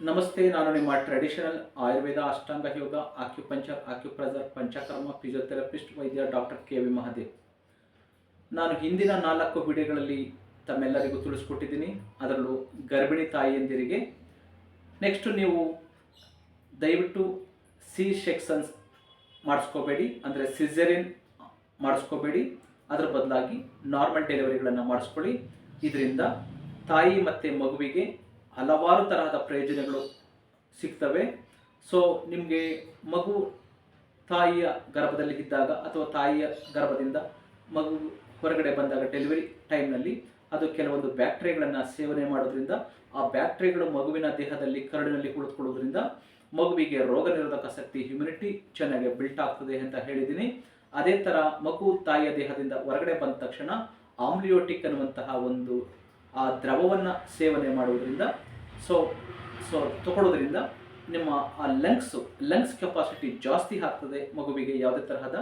ನಮಸ್ತೆ, ನಾನು ನಿಮ್ಮ traditional Ayurveda Ashtanga yoga acupuncture acupressure Panchakarma physiotherapist ವೈದ್ಯ ಡಾಕ್ಟರ್ ಕೆ ವಿ ಮಹಾದೇವ್. ನಾನು ಹಿಂದಿನ ನಾಲ್ಕು ವಿಡಿಯೋಗಳಲ್ಲಿ ತಮ್ಮೆಲ್ಲರಿಗೂ ತಿಳಿಸ್ಕೊಟ್ಟಿದ್ದೀನಿ. ಅದರಲ್ಲೂ ಗರ್ಭಿಣಿ ತಾಯಿಯಂದಿರಿಗೆ ನೆಕ್ಸ್ಟ್ ನೀವು ದಯವಿಟ್ಟು ಸಿ ಸೆಕ್ಷನ್ಸ್ ಮಾಡಿಸ್ಕೋಬೇಡಿ, ಅಂದರೆ ಸಿಜರಿನ್ ಮಾಡಿಸ್ಕೋಬೇಡಿ. ಅದರ ಬದಲಾಗಿ ನಾರ್ಮಲ್ ಡೆಲಿವರಿಗಳನ್ನು ಮಾಡಿಸ್ಕೊಳ್ಳಿ. ಇದರಿಂದ ತಾಯಿ ಮತ್ತು ಮಗುವಿಗೆ ಹಲವಾರು ತರಹದ ಪ್ರಯೋಜನಗಳು ಸಿಗ್ತವೆ. ಸೊ ನಿಮಗೆ ಮಗು ತಾಯಿಯ ಗರ್ಭದಲ್ಲಿ ಇದ್ದಾಗ ಅಥವಾ ತಾಯಿಯ ಗರ್ಭದಿಂದ ಮಗು ಹೊರಗಡೆ ಬಂದಾಗ ಡೆಲಿವರಿ ಟೈಮ್ನಲ್ಲಿ ಅದು ಕೆಲವೊಂದು ಬ್ಯಾಕ್ಟೀರಿಯಾಗಳನ್ನು ಸೇವನೆ ಮಾಡೋದ್ರಿಂದ, ಆ ಬ್ಯಾಕ್ಟೀರಿಯಾಗಳು ಮಗುವಿನ ದೇಹದಲ್ಲಿ ಕರಡಿನಲ್ಲಿ ಕುಳಿತುಕೊಳ್ಳೋದ್ರಿಂದ ಮಗುವಿಗೆ ರೋಗ ನಿರೋಧಕ ಶಕ್ತಿ ಹ್ಯುಮಿನಿಟಿ ಚೆನ್ನಾಗಿ ಬಿಲ್ಟ್ ಆಗ್ತದೆ ಅಂತ ಹೇಳಿದ್ದೀನಿ. ಅದೇ ಥರ ಮಗು ತಾಯಿಯ ದೇಹದಿಂದ ಹೊರಗಡೆ ಬಂದ ತಕ್ಷಣ ಆಮ್ಲಿಯೋಟಿಕ್ ಅನ್ನುವಂತಹ ಒಂದು ಆ ದ್ರವವನ್ನು ಸೇವನೆ ಮಾಡುವುದರಿಂದ ಸೊ ಸೊ ತಗೊಳ್ಳೋದ್ರಿಂದ ನಿಮ್ಮ ಆ ಲಂಗ್ಸು ಲಂಗ್ಸ್ ಕೆಪಾಸಿಟಿ ಜಾಸ್ತಿ ಆಗ್ತದೆ, ಮಗುವಿಗೆ ಯಾವುದೇ ತರಹದ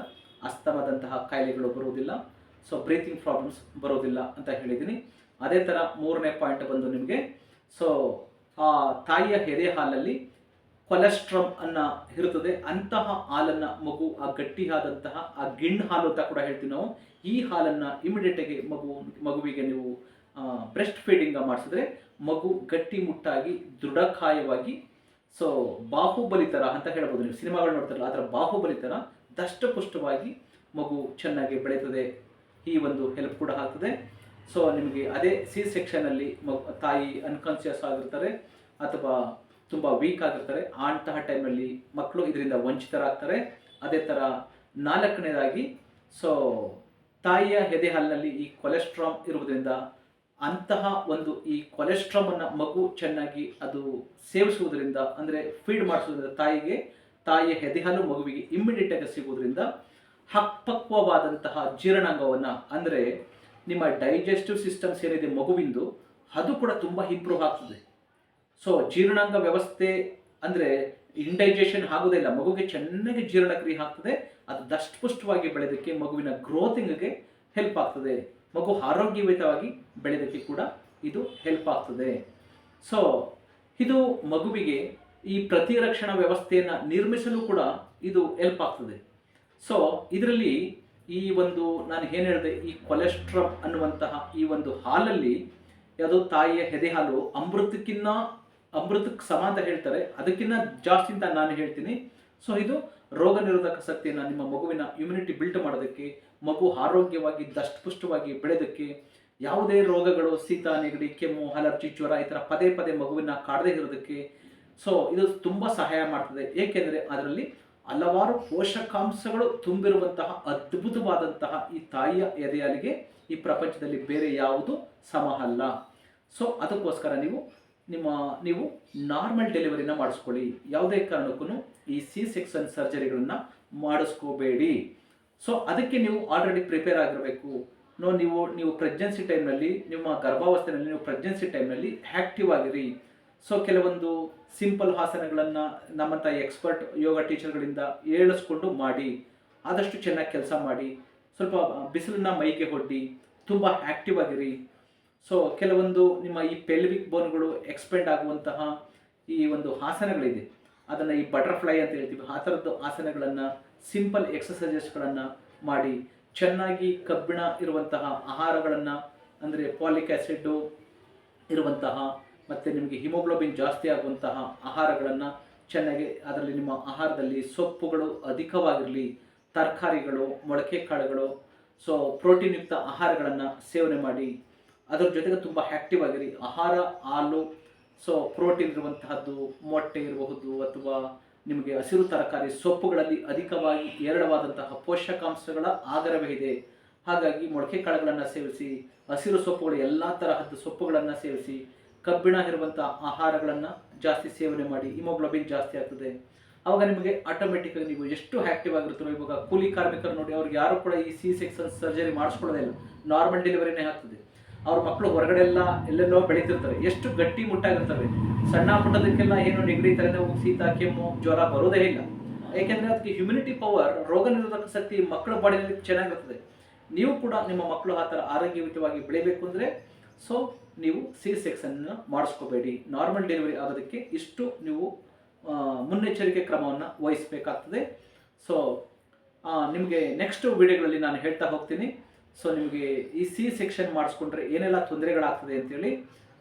ಅಸ್ತಮದಂತಹ ಕಾಯಿಲೆಗಳು ಬರುವುದಿಲ್ಲ. ಸೊ ಬ್ರೀತಿಂಗ್ ಪ್ರಾಬ್ಲಮ್ಸ್ ಬರೋದಿಲ್ಲ ಅಂತ ಹೇಳಿದ್ದೀನಿ. ಅದೇ ಥರ ಮೂರನೇ ಪಾಯಿಂಟ್ ಬಂದು ನಿಮಗೆ ಸೊ ಆ ತಾಯಿಯ ಎದೆ ಹಾಲಲ್ಲಿ ಕೊಲೆಸ್ಟ್ರಮ್ ಅನ್ನ ಇರುತ್ತದೆ. ಅಂತಹ ಹಾಲನ್ನು ಮಗು, ಆ ಗಟ್ಟಿಯಾದಂತಹ, ಆ ಗಿಣ್ಣು ಹಾಲು ಅಂತ ಕೂಡ ಹೇಳ್ತೀವಿ ನಾವು. ಈ ಹಾಲನ್ನು ಇಮಿಡಿಯೇಟಾಗಿ ಮಗು ಮಗುವಿಗೆ ನೀವು ಬ್ರೆಸ್ಟ್ ಫೀಡಿಂಗ್ ಮಾಡಿಸಿದ್ರೆ ಮಗು ಗಟ್ಟಿ ಮುಟ್ಟಾಗಿ ದೃಢಕಾಯವಾಗಿ ಸೊ ಬಾಹುಬಲಿ ಥರ ಅಂತ ಹೇಳ್ಬೋದು ನೀವು. ಸಿನಿಮಾಗಳು ನೋಡ್ತಾರಲ್ಲ ಆದರೆ ಬಾಹುಬಲಿ ಥರ ದಷ್ಟಪುಷ್ಟವಾಗಿ ಮಗು ಚೆನ್ನಾಗಿ ಬೆಳೀತದೆ. ಈ ಒಂದು ಹೆಲ್ಪ್ ಕೂಡ ಆಗ್ತದೆ. ಸೊ ನಿಮಗೆ ಅದೇ ಸಿ ಸೆಕ್ಷನಲ್ಲಿ ಮಗು, ತಾಯಿ ಅನ್ಕಾನ್ಸಿಯಸ್ ಆಗಿರ್ತಾರೆ, ಅಥವಾ ತುಂಬ ವೀಕ್ ಆಗಿರ್ತಾರೆ, ಅಂತಹ ಟೈಮಲ್ಲಿ ಮಕ್ಕಳು ಇದರಿಂದ ವಂಚಿತರಾಗ್ತಾರೆ. ಅದೇ ಥರ ನಾಲ್ಕನೇದಾಗಿ ಸೊ ತಾಯಿಯ ಎದೆ ಈ ಕೊಲೆಸ್ಟ್ರಾಲ್ ಇರುವುದರಿಂದ ಅಂತಹ ಒಂದು ಈ ಕೊಲೆಸ್ಟ್ರಾಮನ್ನು ಮಗು ಚೆನ್ನಾಗಿ ಅದು ಸೇವಿಸುವುದರಿಂದ, ಅಂದರೆ ಫೀಡ್ ಮಾಡಿಸೋದ್ರಿಂದ ತಾಯಿಗೆ, ತಾಯಿಯ ಎದೆಹಾಲು ಮಗುವಿಗೆ ಇಮ್ಮಿಡಿಯೇಟಾಗಿ ಸಿಗುವುದರಿಂದ ಹಕ್ಪಕ್ವವಾದಂತಹ ಜೀರ್ಣಾಂಗವನ್ನು, ಅಂದರೆ ನಿಮ್ಮ ಡೈಜೆಸ್ಟಿವ್ ಸಿಸ್ಟಮ್ಸ್ ಏನಿದೆ ಮಗುವಿಂದು, ಅದು ಕೂಡ ತುಂಬ ಇಂಪ್ರೂವ್ ಆಗ್ತದೆ. ಸೊ ಜೀರ್ಣಾಂಗ ವ್ಯವಸ್ಥೆ ಅಂದರೆ ಇಂಡೈಜೆಷನ್ ಆಗೋದಿಲ್ಲ ಮಗುಗೆ ಚೆನ್ನಾಗಿ ಜೀರ್ಣಕ್ರಿಯೆ ಆಗ್ತದೆ, ಅದು ದಷ್ಟಪುಷ್ಟವಾಗಿ ಬೆಳೆದಕ್ಕೆ ಮಗುವಿನ ಗ್ರೋತಿಂಗ್ಗೆ ಹೆಲ್ಪ್ ಆಗ್ತದೆ. ಮಗು ಆರೋಗ್ಯಯುತವಾಗಿ ಬೆಳೆಯೋದಕ್ಕೆ ಕೂಡ ಇದು ಹೆಲ್ಪ್ ಆಗ್ತದೆ. ಸೊ ಇದು ಮಗುವಿಗೆ ಈ ಪ್ರತಿರಕ್ಷಣಾ ವ್ಯವಸ್ಥೆಯನ್ನು ನಿರ್ಮಿಸಲು ಕೂಡ ಇದು ಹೆಲ್ಪ್ ಆಗ್ತದೆ. ಸೊ ಇದರಲ್ಲಿ ಈ ಒಂದು ನಾನು ಏನು ಹೇಳಿದೆ, ಈ ಕೊಲೆಸ್ಟ್ರಾಲ್ ಅನ್ನುವಂತಹ ಈ ಒಂದು ಹಾಲಲ್ಲಿ ಯಾವುದು ತಾಯಿಯ ಎದೆ ಹಾಲು ಅಮೃತಕ್ಕಿನ್ನ, ಅಮೃತಕ್ಕೆ ಸಮ ಅಂತ ಹೇಳ್ತಾರೆ. ಅದಕ್ಕಿಂತ ಜಾಸ್ತಿ ಅಂತ ನಾನು ಹೇಳ್ತೀನಿ. ಸೊ ಇದು ರೋಗ ನಿರೋಧಕ ಶಕ್ತಿಯನ್ನು ನಿಮ್ಮ ಮಗುವಿನ ಇಮ್ಯುನಿಟಿ ಬಿಲ್ಡ್ ಮಾಡೋದಕ್ಕೆ, ಮಗು ಆರೋಗ್ಯವಾಗಿ, ದಷ್ಟಪುಷ್ಟವಾಗಿ ಬೆಳೆದಕ್ಕೆ ಯಾವುದೇ ರೋಗಗಳು, ಶೀತ, ನೆಗಡಿ, ಕೆಮ್ಮು, ಅಲರ್ಜಿ, ಜ್ವರ ಈ ಥರ ಪದೇ ಪದೇ ಮಗುವಿನ ಕಾಡದೇ ಇರೋದಕ್ಕೆ ಸೊ ಇದು ತುಂಬ ಸಹಾಯ ಮಾಡ್ತದೆ. ಏಕೆಂದರೆ ಅದರಲ್ಲಿ ಹಲವಾರು ಪೋಷಕಾಂಶಗಳು ತುಂಬಿರುವಂತಹ ಅದ್ಭುತವಾದಂತಹ ಈ ತಾಯಿಯ ಎದೆಯಾಲಿಗೆ ಈ ಪ್ರಪಂಚದಲ್ಲಿ ಬೇರೆ ಯಾವುದು ಸಮ ಅಲ್ಲ. ಸೊ ಅದಕ್ಕೋಸ್ಕರ ನೀವು ನಿಮ್ಮ, ನೀವು ನಾರ್ಮಲ್ ಡೆಲಿವರಿನ ಮಾಡಿಸ್ಕೊಳ್ಳಿ. ಯಾವುದೇ ಕಾರಣಕ್ಕೂ ಈ ಸಿ ಸೆಕ್ಷನ್ ಸರ್ಜರಿಗಳನ್ನು ಮಾಡಿಸ್ಕೋಬೇಡಿ. ಸೊ ಅದಕ್ಕೆ ನೀವು ಆಲ್ರೆಡಿ ಪ್ರಿಪೇರ್ ಆಗಿರಬೇಕು. ನೋ ನೀವು ನೀವು ಪ್ರೆಗ್ನೆನ್ಸಿ ಟೈಮ್ನಲ್ಲಿ ನಿಮ್ಮ ಗರ್ಭಾವಸ್ಥೆಯಲ್ಲಿ ನೀವು ಪ್ರೆಗ್ನೆನ್ಸಿ ಟೈಮ್ನಲ್ಲಿ ಆ್ಯಕ್ಟಿವ್ ಆಗಿರಿ. ಸೊ ಕೆಲವೊಂದು ಸಿಂಪಲ್ ಆಸನಗಳನ್ನು ನಮ್ಮಂಥ ಎಕ್ಸ್ಪರ್ಟ್ ಯೋಗ ಟೀಚರ್ಗಳಿಂದ ಹೇಳಿಸ್ಕೊಂಡು ಮಾಡಿ. ಆದಷ್ಟು ಚೆನ್ನಾಗಿ ಕೆಲಸ ಮಾಡಿ. ಸ್ವಲ್ಪ ಬಿಸಿಲನ್ನ ಮೈಗೆ ಹೊಡ್ಡಿ ತುಂಬ ಆ್ಯಕ್ಟಿವ್ ಆಗಿರಿ. ಸೊ ಕೆಲವೊಂದು ನಿಮ್ಮ ಈ ಪೆಲ್ವಿಕ್ ಬೋನ್ಗಳು ಎಕ್ಸ್ಪೆಂಡ್ ಆಗುವಂತಹ ಈ ಒಂದು ಆಸನಗಳಿದೆ. ಅದನ್ನು ಈ ಬಟರ್ಫ್ಲೈ ಅಂತ ಹೇಳ್ತೀವಿ. ಆ ಥರದ್ದು ಆಸನಗಳನ್ನು ಸಿಂಪಲ್ ಎಕ್ಸಸೈಸಸ್ಗಳನ್ನು ಮಾಡಿ, ಚೆನ್ನಾಗಿ ಕಬ್ಬಿಣ ಇರುವಂತಹ ಆಹಾರಗಳನ್ನು, ಅಂದರೆ ಪಾಲಿಕ್ ಆ್ಯಸಿಡ್ಡು ಇರುವಂತಹ ಮತ್ತು ನಿಮಗೆ ಹಿಮೋಗ್ಲೋಬಿನ್ ಜಾಸ್ತಿ ಆಗುವಂತಹ ಆಹಾರಗಳನ್ನು ಚೆನ್ನಾಗಿ ಅದರಲ್ಲಿ ನಿಮ್ಮ ಆಹಾರದಲ್ಲಿ ಸೊಪ್ಪುಗಳು ಅಧಿಕವಾಗಿರಲಿ, ತರಕಾರಿಗಳು, ಮೊಳಕೆ ಕಾಳುಗಳು ಸೊ ಪ್ರೋಟೀನ್ ಯುಕ್ತ ಆಹಾರಗಳನ್ನು ಸೇವನೆ ಮಾಡಿ, ಅದರ ಜೊತೆಗೆ ತುಂಬ ಆ್ಯಕ್ಟಿವ್ ಆಗಿರಿ. ಆಹಾರ, ಹಾಲು ಸೊ ಪ್ರೋಟೀನ್ ಇರುವಂತಹದ್ದು, ಮೊಟ್ಟೆ ಇರಬಹುದು ಅಥವಾ ನಿಮಗೆ ಹಸಿರು ತರಕಾರಿ ಸೊಪ್ಪುಗಳಲ್ಲಿ ಅಧಿಕವಾಗಿ ಹೇರಳವಾದಂತಹ ಪೋಷಕಾಂಶಗಳ ಆಗರವೇ ಇದೆ. ಹಾಗಾಗಿ ಮೊಳಕೆ ಕಾಳುಗಳನ್ನು ಸೇವಿಸಿ, ಹಸಿರು ಸೊಪ್ಪುಗಳು ಎಲ್ಲ ತರಹದ ಸೊಪ್ಪುಗಳನ್ನು ಸೇವಿಸಿ, ಕಬ್ಬಿಣ ಇರುವಂಥ ಆಹಾರಗಳನ್ನು ಜಾಸ್ತಿ ಸೇವನೆ ಮಾಡಿ, ಹಿಮೋಗ್ಲೋಬಿನ್ ಜಾಸ್ತಿ ಆಗ್ತದೆ. ಆವಾಗ ನಿಮಗೆ ಆಟೋಮೆಟಿಕ್ಕಾಗಿ ನೀವು ಎಷ್ಟು ಆ್ಯಕ್ಟಿವ್ ಆಗಿರ್ತೀರೋ ಇವಾಗ ಕೂಲಿ ಕಾರ್ಮಿಕರು ನೋಡಿ, ಅವ್ರಿಗೆ ಯಾರು ಕೂಡ ಈ ಸಿ ಸೆಕ್ಷನ್ ಸರ್ಜರಿ ಮಾಡಿಸ್ಕೊಳ್ಳೋದೇ ಇಲ್ಲ. ನಾರ್ಮಲ್ ಡೆಲಿವರಿನೇ ಆಗ್ತದೆ. ಅವ್ರ ಮಕ್ಕಳು ಹೊರಗಡೆ ಎಲ್ಲ ಎಲ್ಲೆಲ್ಲೋ ಬೆಳೀತಿರ್ತಾರೆ. ಎಷ್ಟು ಗಟ್ಟಿ ಮುಟ್ಟಾಗಿರ್ತವೆ. ಸಣ್ಣ ಪುಟ್ಟದಕ್ಕೆಲ್ಲ ಏನು ನೆಗಡಿ, ತಲೆನೋವು, ಶೀತ, ಕೆಮ್ಮು, ಜ್ವರ ಬರೋದೇ ಇಲ್ಲ. ಏಕೆಂದರೆ ಅದಕ್ಕೆ ಹ್ಯುಮಿನಿಟಿ ಪವರ್ ರೋಗ ನಿರೋಧಕ ಶಕ್ತಿ ಮಕ್ಕಳ ಬಾಡಿಯಲ್ಲಿ ಚೆನ್ನಾಗಿರ್ತದೆ. ನೀವು ಕೂಡ ನಿಮ್ಮ ಮಕ್ಕಳು ಆ ಥರ ಆರೋಗ್ಯಯುತವಾಗಿ ಬೆಳಿಬೇಕು ಅಂದರೆ ಸೊ ನೀವು ಸಿ ಸೆಕ್ಷನ್ನ ಮಾಡಿಸ್ಕೋಬೇಡಿ. ನಾರ್ಮಲ್ ಡೆಲಿವರಿ ಆಗೋದಕ್ಕೆ ಇಷ್ಟು ನೀವು ಮುನ್ನೆಚ್ಚರಿಕೆ ಕ್ರಮವನ್ನು ವಹಿಸಬೇಕಾಗ್ತದೆ. ಸೊ ನಿಮಗೆ ನೆಕ್ಸ್ಟ್ ವಿಡಿಯೋಗಳಲ್ಲಿ ನಾನು ಹೇಳ್ತಾ ಹೋಗ್ತೀನಿ. ಸೊ ನಿಮಗೆ ಈ ಸಿ ಸೆಕ್ಷನ್ ಮಾಡಿಸ್ಕೊಂಡ್ರೆ ಏನೆಲ್ಲ ತೊಂದರೆಗಳಾಗ್ತದೆ ಅಂತೇಳಿ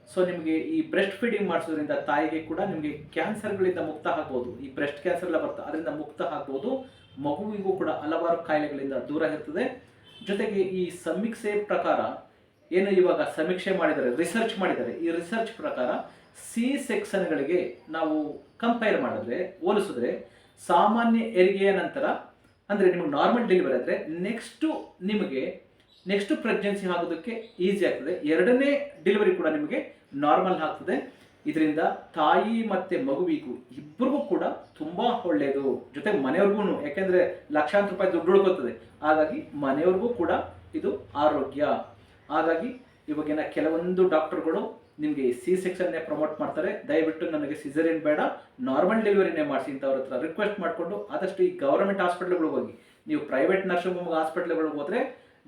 ಸೊ ನಿಮಗೆ ಈ ಬ್ರೆಸ್ಟ್ ಫೀಡಿಂಗ್ ಮಾಡಿಸೋದ್ರಿಂದ ತಾಯಿಗೆ ಕೂಡ ನಿಮಗೆ ಕ್ಯಾನ್ಸರ್ಗಳಿಂದ ಮುಕ್ತ ಆಗ್ಬೋದು. ಈ ಬ್ರೆಸ್ಟ್ ಕ್ಯಾನ್ಸರ್ ಎಲ್ಲ ಬರ್ತದೆ ಅದರಿಂದ ಮುಕ್ತ ಆಗ್ಬೋದು. ಮಗುವಿಗೂ ಕೂಡ ಹಲವಾರು ಕಾಯಿಲೆಗಳಿಂದ ದೂರ ಇರ್ತದೆ. ಜೊತೆಗೆ ಈ ಸಮೀಕ್ಷೆ ಪ್ರಕಾರ ಏನು ಇವಾಗ ಸಮೀಕ್ಷೆ ಮಾಡಿದ್ದಾರೆ ರಿಸರ್ಚ್ ಮಾಡಿದ್ದಾರೆ, ಈ ರಿಸರ್ಚ್ ಪ್ರಕಾರ ಸಿ ಸೆಕ್ಷನ್ಗಳಿಗೆ ನಾವು ಕಂಪೇರ್ ಮಾಡಿದ್ರೆ, ಹೋಲಿಸಿದ್ರೆ ಸಾಮಾನ್ಯ ಹೆರಿಗೆಯ ನಂತರ, ಅಂದರೆ ನಿಮಗೆ ನಾರ್ಮಲ್ ಡೆಲಿವರಿ ಆದರೆ ನೆಕ್ಸ್ಟು ನಿಮಗೆ ನೆಕ್ಸ್ಟ್ ಪ್ರೆಗ್ನೆನ್ಸಿ ಆಗೋದಕ್ಕೆ ಈಸಿ ಆಗ್ತದೆ. ಎರಡನೇ ಡೆಲಿವರಿ ಕೂಡ ನಿಮಗೆ ನಾರ್ಮಲ್ ಆಗ್ತದೆ. ಇದರಿಂದ ತಾಯಿ ಮತ್ತು ಮಗುವಿಗೂ ಇಬ್ಬರಿಗೂ ಕೂಡ ತುಂಬ ಒಳ್ಳೆಯದು ಜೊತೆ ಮನೆಯವ್ರಿಗೂ, ಯಾಕೆಂದರೆ ಲಕ್ಷಾಂತರ ರೂಪಾಯಿ ದುಡ್ಡು ಉಳ್ಕೋತದೆ. ಹಾಗಾಗಿ ಮನೆಯವ್ರಿಗೂ ಕೂಡ ಇದು ಆರೋಗ್ಯ. ಹಾಗಾಗಿ ಇವಾಗಿನ ಕೆಲವೊಂದು ಡಾಕ್ಟರ್ಗಳು ನಿಮಗೆ ಸಿ ಸೆಕ್ಷನ್ನೇ ಪ್ರಮೋಟ್ ಮಾಡ್ತಾರೆ. ದಯವಿಟ್ಟು ನನಗೆ ಸಿಸರಿನ್ ಬೇಡ. ನಾರ್ಮಲ್ ಡೆಲಿವರಿನೇ ಮಾಡಿಸಿ ಅಂತ ಅವ್ರ ಹತ್ರ ರಿಕ್ವೆಸ್ಟ್ ಮಾಡಿಕೊಂಡು ಆದಷ್ಟು ಈ ಗೌರ್ಮೆಂಟ್ ಹಾಸ್ಪಿಟ್ಲ್ಗಳಿಗೆ ಹೋಗಿ. ನೀವು ಪ್ರೈವೇಟ್ ನರ್ಸಿಂಗ್ ಹೋಮ್ ಹಾಸ್ಪಿಟ್ಲ್ಗಳಿಗೆ ಹೋದರೆ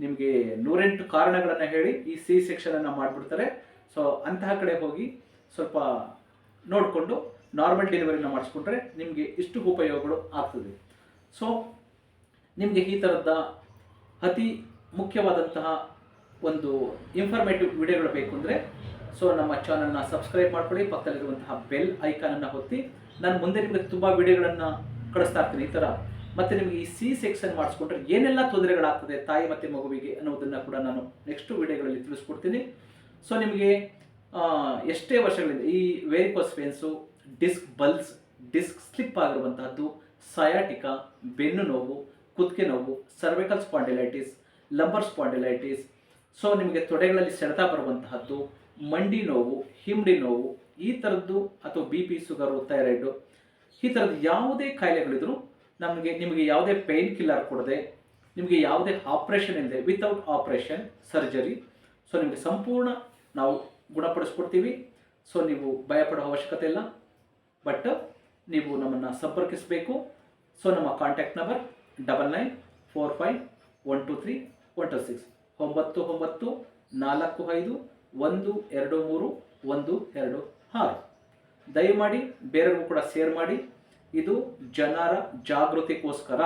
ನಿಮಗೆ ನೂರೆಂಟು ಕಾರಣಗಳನ್ನು ಹೇಳಿ ಈ ಸಿ ಸೆಕ್ಷನನ್ನು ಮಾಡಿಬಿಡ್ತಾರೆ. ಸೊ ಅಂತಹ ಕಡೆ ಹೋಗಿ ಸ್ವಲ್ಪ ನೋಡಿಕೊಂಡು ನಾರ್ಮಲ್ ಡೆಲಿವರಿನ ಮಾಡಿಸ್ಕೊಂಡ್ರೆ ನಿಮಗೆ ಇಷ್ಟು ಉಪಯೋಗಗಳು ಆಗ್ತದೆ. ಸೊ ನಿಮಗೆ ಈ ಥರದ ಅತಿ ಮುಖ್ಯವಾದಂತಹ ಒಂದು ಇನ್ಫಾರ್ಮೇಟಿವ್ ವಿಡಿಯೋಗಳು ಬೇಕು ಅಂದರೆ ಸೊ ನಮ್ಮ ಚಾನಲ್ನ ಸಬ್ಸ್ಕ್ರೈಬ್ ಮಾಡ್ಕೊಳ್ಳಿ, ಪಕ್ಕದಲ್ಲಿರುವಂತಹ ಬೆಲ್ ಐಕಾನನ್ನು ಹೊತ್ತಿ ನಾನು ಮುಂದೆ ನಿಮಗೆ ತುಂಬ ವಿಡಿಯೋಗಳನ್ನು ಕಳಿಸ್ತಾ ಇರ್ತೀನಿ ಈ ಥರ ಮತ್ತು ನಿಮಗೆ ಈ ಸಿ ಸೆಕ್ಷನ್ ಮಾಡಿಸ್ಕೊಂಡ್ರೆ ಏನೆಲ್ಲ ತೊಂದರೆಗಳಾಗ್ತದೆ ತಾಯಿ ಮತ್ತು ಮಗುವಿಗೆ ಅನ್ನೋದನ್ನು ಕೂಡ ನಾನು ನೆಕ್ಸ್ಟ್ ವಿಡಿಯೋಗಳಲ್ಲಿ ತಿಳಿಸ್ಕೊಡ್ತೀನಿ. ಸೊ ನಿಮಗೆ ಎಷ್ಟೇ ವರ್ಷಗಳಿಂದ ಈ varicose veins disc bulge disc slip ಆಗಿರುವಂತಹದ್ದು sciatica ಬೆನ್ನು ನೋವು, ಕುತ್ತಿಗೆ ನೋವು cervical spondylitis lumbar spondylitis so ನಿಮಗೆ ತೊಡೆಗಳಲ್ಲಿ ಸೆಳೆತ ಬರುವಂತಹದ್ದು ಮಂಡಿ ನೋವು ಹಿಮ್ಡಿ ನೋವು, ಈ ಥರದ್ದು ಅಥವಾ ಬಿ ಪಿ ಸುಗರು ಥೈರಾಯ್ಡು ಈ ಥರದ್ದು ಯಾವುದೇ ಕಾಯಿಲೆಗಳಿದ್ರು ನಮಗೆ ನಿಮಗೆ ಯಾವುದೇ ಪೇಯ್ನ್ ಕಿಲ್ಲರ್ ಕೊಡದೆ, ನಿಮಗೆ ಯಾವುದೇ ಆಪ್ರೇಷನ್ ಇಲ್ಲದೆ ವಿತೌಟ್ ಆಪ್ರೇಷನ್ ಸರ್ಜರಿ ಸೊ ನಿಮಗೆ ಸಂಪೂರ್ಣ ನಾವು ಗುಣಪಡಿಸ್ಕೊಡ್ತೀವಿ. ಸೊ ನೀವು ಭಯಪಡೋ ಅವಶ್ಯಕತೆ ಇಲ್ಲ. ಬಟ್ ನೀವು ನಮ್ಮನ್ನು ಸಂಪರ್ಕಿಸಬೇಕು. ಸೊ ನಮ್ಮ contact number double nine four five one two three one two six ಒಂಬತ್ತು ಒಂಬತ್ತು ನಾಲ್ಕು ಐದು ಒಂದು ಎರಡು ಮೂರು ಒಂದು ಎರಡು ಆರು. ದಯಮಾಡಿ ಬೇರೆಯವ್ರಿಗೂ ಕೂಡ ಶೇರ್ ಮಾಡಿ. ಇದು ಜನರ ಜಾಗೃತಿಗೋಸ್ಕರ.